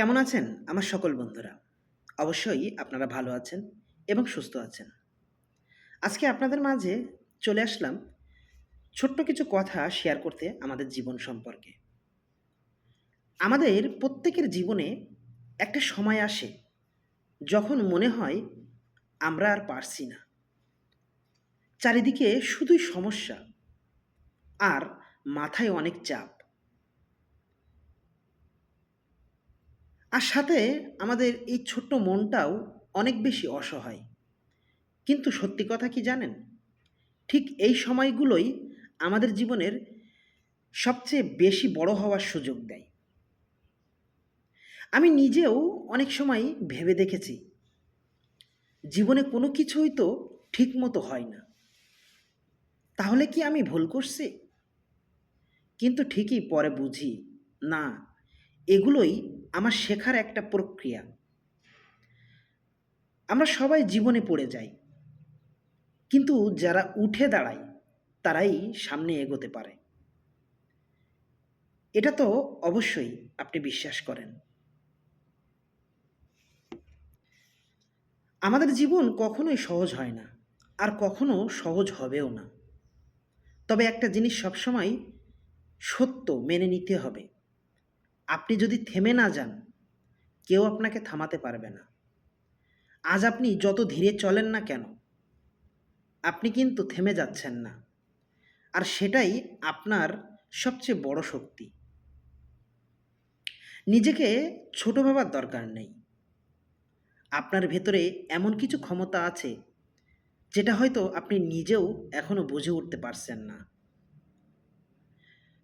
কেমন আছেন আমার সকল বন্ধুরা? অবশ্যই আপনারা ভালো আছেন এবং সুস্থ আছেন। আজকে আপনাদের মাঝে চলে আসলাম ছোট্ট কিছু কথা শেয়ার করতে আমাদের জীবন সম্পর্কে। আমাদের প্রত্যেকের জীবনে একটা সময় আসে যখন মনে হয় আমরা আর পারছি না। চারিদিকে শুধুই সমস্যা আর মাথায় অনেক চাপ। আর সাথে আমাদের এই ছোট্ট মনটাও অনেক বেশি অসহায়। কিন্তু সত্যি কথা কি জানেন? ঠিক এই সময়গুলোই আমাদের জীবনের সবচেয়ে বেশি বড় হওয়ার সুযোগ দেয়। আমি নিজেও অনেক সময় ভেবে দেখেছি, জীবনে কোনো কিছুই তো ঠিক মতো হয় না। তাহলে কি আমি ভুল করছি? কিন্তু ঠিকই পরে বুঝি, না, এগুলোই আমার শেখার একটা প্রক্রিয়া। আমরা সবাই জীবনে পড়ে যাই। কিন্তু যারা উঠে দাঁড়ায়, তারাই সামনে এগোতে পারে। এটা তো অবশ্যই আপনি বিশ্বাস করেন। আমাদের জীবন কখনোই সহজ হয় না, আর কখনো সহজ হবেও না। তবে একটা জিনিস সবসময় সত্য মেনে নিতে হবে। আপনি যদি থেমে না যান, কেউ আপনাকে থামাতে পারবে না। আজ আপনি যত ধীরে চলেন না কেন, আপনি কিন্তু থেমে যাচ্ছেন না। আর সেটাই আপনার সবচেয়ে বড় শক্তি। নিজেকে ছোট ভাবার দরকার নেই। আপনার ভেতরে এমন কিছু ক্ষমতা আছে, যেটা হয়তো আপনি নিজেও এখনও বুঝে উঠতে পারছেন না।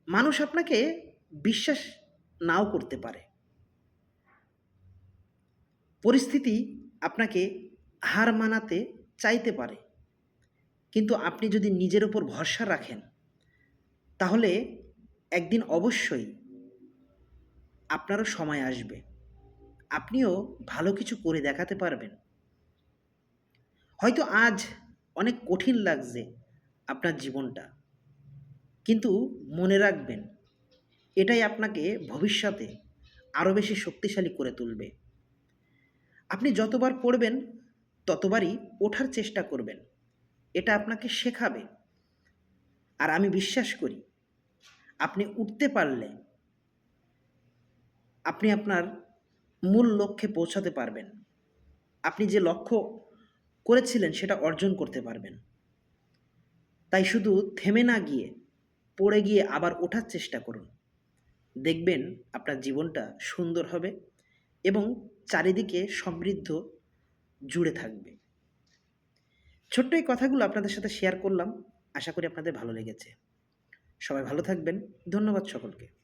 মানুষ আপনাকে বিশ্বাস নাও করতে পারে। পরিস্থিতি আপনাকে হার মানাতে চাইতে পারে। কিন্তু আপনি যদি নিজের উপর ভরসা রাখেন, তাহলে একদিন অবশ্যই আপনারও সময় আসবে। আপনিও ভালো কিছু করে দেখাতে পারবেন। হয়তো আজ অনেক কঠিন লাগছে আপনার জীবনটা। কিন্তু মনে রাখবেন এটাই আপনাকে ভবিষ্যতে আরও বেশি শক্তিশালী করে তুলবে। আপনি যতবার পড়বেন, ততবারই ওঠার চেষ্টা করবেন। এটা আপনাকে শেখাবে। আর আমি বিশ্বাস করি, আপনি উঠতে পারলে আপনি আপনার মূল লক্ষ্যে পৌঁছাতে পারবেন। আপনি যে লক্ষ্য করেছিলেন, সেটা অর্জন করতে পারবেন। তাই শুধু থেমে না গিয়ে, পড়ে গিয়ে আবার ওঠার চেষ্টা করুন। দেখবেন আপনার জীবনটা সুন্দর হবে এবং চারিদিকে সমৃদ্ধ জুড়ে থাকবে। ছোট্ট এই কথাগুলো আপনাদের সাথে শেয়ার করলাম। আশা করি আপনাদের ভালো লেগেছে। সবাই ভালো থাকবেন। ধন্যবাদ সকলকে।